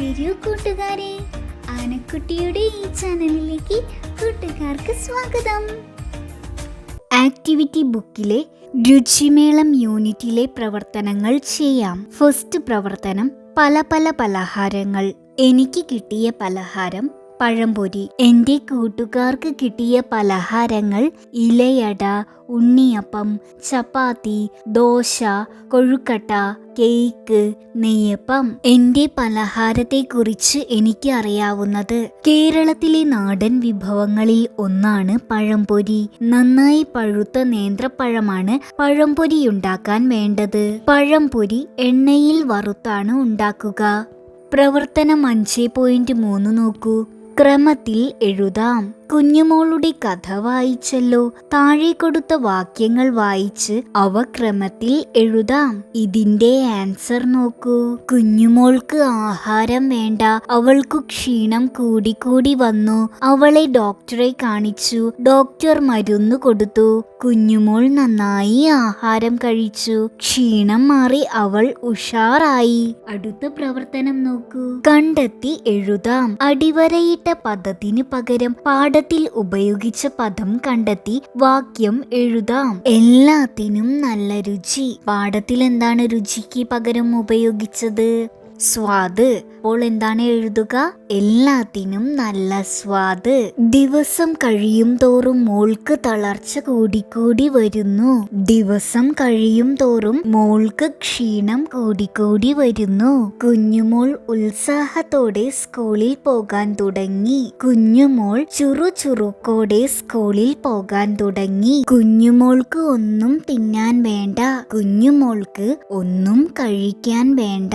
വരൂ കൂട്ടുകാരെ. ആനക്കുട്ടിയുടെ ഈ ചാനലിലേക്ക് കൂട്ടുകാർക്ക് സ്വാഗതം. ആക്ടിവിറ്റി ബുക്കിലെ രുചിമേളം യൂണിറ്റിലെ പ്രവർത്തനങ്ങൾ ചെയ്യാം. ഫസ്റ്റ് പ്രവർത്തനം പല പല പലഹാരങ്ങൾ. എനിക്ക് കിട്ടിയ പലഹാരം പഴംപൊരി. എന്റെ കൂട്ടുകാർക്ക് കിട്ടിയ പലഹാരങ്ങൾ ഇലയട ഉണ്ണിയപ്പം ചപ്പാത്തി ദോശ കൊഴുക്കട്ട കേക്ക് നെയ്യപ്പം. എന്റെ പലഹാരത്തെക്കുറിച്ച് എനിക്ക് അറിയാവുന്നത് കേരളത്തിലെ നാടൻ വിഭവങ്ങളിൽ ഒന്നാണ് പഴംപൊരി. നന്നായി പഴുത്ത നേന്ത്രപ്പഴമാണ് പഴംപൊരി ഉണ്ടാക്കാൻ വേണ്ടത്. പഴംപൊരി എണ്ണയിൽ വറുത്താണ് ഉണ്ടാക്കുക. പ്രവർത്തനം അഞ്ച് പോയിന്റ് മൂന്ന് നോക്കൂ. ക്രമത്തിൽ എഴുതാം. കുഞ്ഞുമോളുടെ കഥ വായിച്ചല്ലോ. താഴെ കൊടുത്ത വാക്യങ്ങൾ വായിച്ച് അവ ക്രമത്തിൽ എഴുതാം. ഇതിന്റെ ആൻസർ നോക്കൂ. കുഞ്ഞുമോൾക്ക് ആഹാരം വേണ്ട. അവൾക്കു ക്ഷീണം കൂടിക്കൂടി വന്നു. അവളെ ഡോക്ടറെ കാണിച്ചു. ഡോക്ടർ മരുന്ന് കൊടുത്തു. കുഞ്ഞുമോൾ നന്നായി ആഹാരം കഴിച്ചു. ക്ഷീണം മാറി അവൾ ഉഷാറായി. അടുത്ത പ്രവർത്തനം നോക്കൂ. കണ്ടെത്തി എഴുതാം. അടിവരയിട്ട പദത്തിന് പകരം പാഠത്തിൽ ഉപയോഗിച്ച പദം കണ്ടെത്തി വാക്യം എഴുതാം. എല്ലാത്തിനും നല്ല രുചി. പാഠത്തിൽ എന്താണ് രുചിക്ക് പകരം ഉപയോഗിച്ചത്? സ്വാദ്. അപ്പോൾ എന്താണ് എഴുതുക? എല്ലാത്തിനും നല്ല സ്വാദ്. ദിവസം കഴിയും തോറും മോൾക്ക് തളർച്ച കൂടിക്കൂടി വരുന്നു. ദിവസം കഴിയും തോറും മോൾക്ക് ക്ഷീണം കൂടിക്കൂടി വരുന്നു. കുഞ്ഞുമോൾ ഉത്സാഹത്തോടെ സ്കൂളിൽ പോകാൻ തുടങ്ങി. കുഞ്ഞുമോൾ ചുറുചുറുക്കോടെ സ്കൂളിൽ പോകാൻ തുടങ്ങി. കുഞ്ഞുമോൾക്ക് ഒന്നും തിന്നാൻ വേണ്ട. കുഞ്ഞുമോൾക്ക് ഒന്നും കഴിക്കാൻ വേണ്ട.